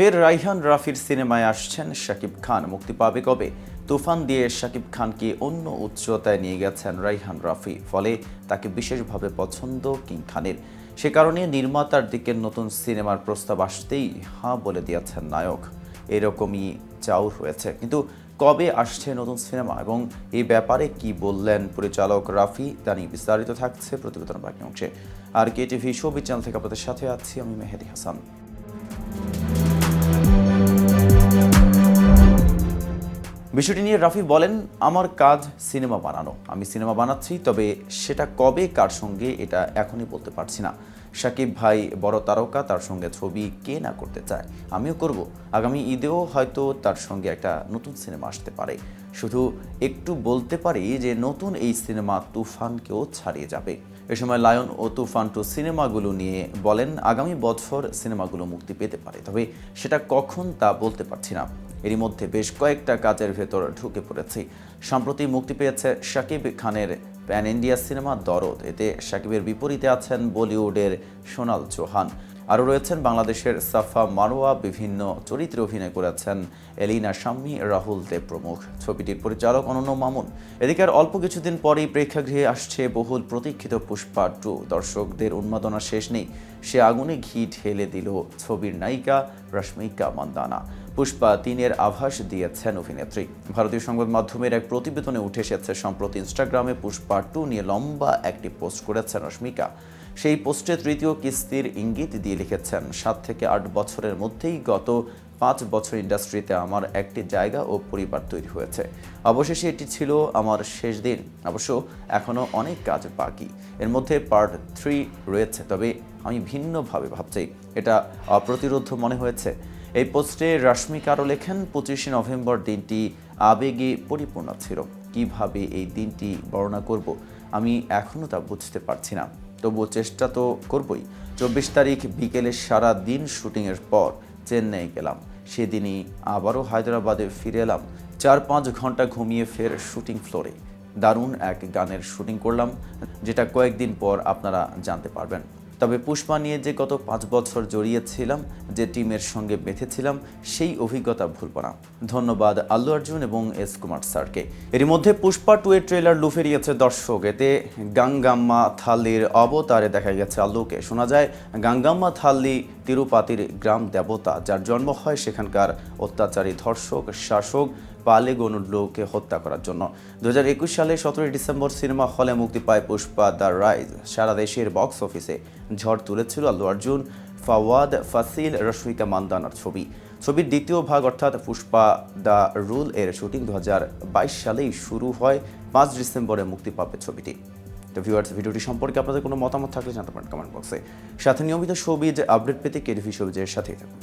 ফের রাইহান রাফির সিনেমায় আসছেন শাকিব খান। মুক্তি পাবে কবে? তুফান দিয়ে শাকিব খানকে অন্য উচ্চতায় নিয়ে গেছেন রাইহান রাফি, ফলে তাকে বিশেষভাবে পছন্দ কিং খানের। সে কারণে নির্মাতার দিকে নতুন সিনেমার প্রস্তাব আসতেই হাঁ বলে দিয়েছেন নায়ক। এরকমই চাউর হয়েছে কিন্তু কবে আসছে নতুন সিনেমা এবং এই ব্যাপারে কি বললেন পরিচালক রাফি, তা নিয়ে বিস্তারিত থাকছে প্রতিবেদন বাকি অংশে। আর কে টিভি শোবি চ্যানেল থেকে আপনাদের সাথে আছি আমি মেহেদি হাসান। বিষয়টি নিয়ে রাফি বলেন, আমার কাজ সিনেমা বানানো। আমি সিনেমা বানাচ্ছি, তবে সেটা কবে, কার সঙ্গে, এটা এখনই বলতে পারছি না। সাকিব ভাই, বড় তারকা, তার সঙ্গে ছবি কে না করতে চায়, আমিও করব। আগামী ঈদেও হয়তো তার সঙ্গে একটা নতুন সিনেমা আসতে পারে। শুধু একটু বলতে পারি যে, নতুন এই সিনেমা তুফানকেও ছাড়িয়ে যাবে। এ সময় লায়ন ও তুফান টু সিনেমাগুলো নিয়ে বলেন, আগামী বছর সিনেমাগুলো মুক্তি পেতে পারে, তবে সেটা কখন তা বলতে পারছি না। এরই মধ্যে বেশ কয়েকটা কাজের ভেতর ঢুকে পড়েছি। সম্প্রতি মুক্তি পেয়েছে শাকিব খানের প্যান ইন্ডিয়া সিনেমা দরদ। এতে শাকিবের বিপরীতে আছেন বলিউডের সোনাল চৌহান। আরও রয়েছেন বাংলাদেশের সাফা মারোয়া, বিভিন্ন চরিত্রে অভিনয় করেছেন এলিনা শাম্মী, রাহুল দেব প্রমুখ। ছবিটির পরিচালক অনন্য মামুন। এদিকে আর অল্প কিছুদিন পরেই প্রেক্ষাগৃহে আসছে বহুল প্রতীক্ষিত পুষ্পা টু। দর্শকদের উন্মাদনা শেষ নেই। সে আগুনে ঘি ঢেলে দিল ছবির নায়িকা রশ্মিকা মান্দানা। পুষ্পা তিনের আভাস দিয়েছেন অভিনেত্রী। ভারতীয় সংবাদ মাধ্যমের এক প্রতিবেদনে উঠে এসেছে, সম্প্রতি ইনস্টাগ্রামে পুষ্পা টু নিয়ে লম্বা একটি পোস্ট করেছেন রশ্মিকা। সেই পোস্টে তৃতীয় কিস্তির ইঙ্গিত দিয়ে লিখেছেন, সাত থেকে আট বছরের মধ্যেই গত পাঁচ বছর ইন্ডাস্ট্রিতে আমার একটি জায়গা ও পরিবার তৈরি হয়েছে। অবশেষে এটি ছিল আমার শেষ দিন। অবশ্য এখনও অনেক কাজ বাকি। এর মধ্যে পার্ট থ্রি রয়েছে, তবে আমি ভিন্নভাবে ভাবছি। এটা অপ্রতিরোধ মনে হয়েছে। এই পোস্টে রাশ্মিকা আরও লেখেন, পঁচিশে নভেম্বর দিনটি আবেগে পরিপূর্ণ ছিল। কীভাবে এই দিনটি বর্ণনা করব, আমি এখনও তা বুঝতে পারছি না। তবুও চেষ্টা তো করবই। চব্বিশ তারিখ বিকেলে সারা দিন শুটিংয়ের পর চেন্নাই গেলাম। সেদিনই আবারও হায়দ্রাবাদে ফিরে এলাম। চার পাঁচ ঘণ্টা ঘুমিয়ে ফের শুটিং ফ্লোরে। দারুণ এক গানের শুটিং করলাম, যেটা কয়েকদিন পর আপনারা জানতে পারবেন। তবে পুষ্পা নিয়ে যে গত পাঁচ বছর জড়িয়েছিলাম, যে টিমের সঙ্গে বেঁধেছিলাম, সেই অভিজ্ঞতা ভুলব না। ধন্যবাদ আল্লু অর্জুন এবং এস কুমার স্যারকে। এরই মধ্যে পুষ্পা টু এর ট্রেলার লুফেরিয়েছে দর্শক। এতে গাঙ্গাম্মা থাল্লির অবতারে দেখা গেছে আল্লুকে। শোনা যায়, গাঙ্গাম্মা থাল্লি তিরুপাতির গ্রাম দেবতা, যার জন্ম হয় সেখানকার অত্যাচারী ধর্ষক, শাসক পালে গনুল্লোকে হত্যা করার জন্য। দুহাজার একুশ সালে সতেরোই ডিসেম্বর সিনেমা হলে মুক্তি পায় পুষ্পা দ্য রাইজ। সারা দেশের বক্স অফিসে ঝড় তুলেছিল আল্লু অর্জুন, ফাওয়াদ, ফাসিল, রশ্মিকা মান্দানার ছবি। ছবির দ্বিতীয় ভাগ অর্থাৎ পুষ্পা দ্য রুল এর শুটিং দু হাজার বাইশ সালেই শুরু হয়। পাঁচ ডিসেম্বরে মুক্তি পাবে ছবিটি। তো ভিউয়ার্স, ভিডিওটি সম্পর্কে আপনাদের কোনো মতামত থাকলে জানতে পারেন কমেন্ট বক্সে। সাথে নিয়মিত যে আপডেট পেতে কেডিভি ছবিজের সাথেই থাকুন।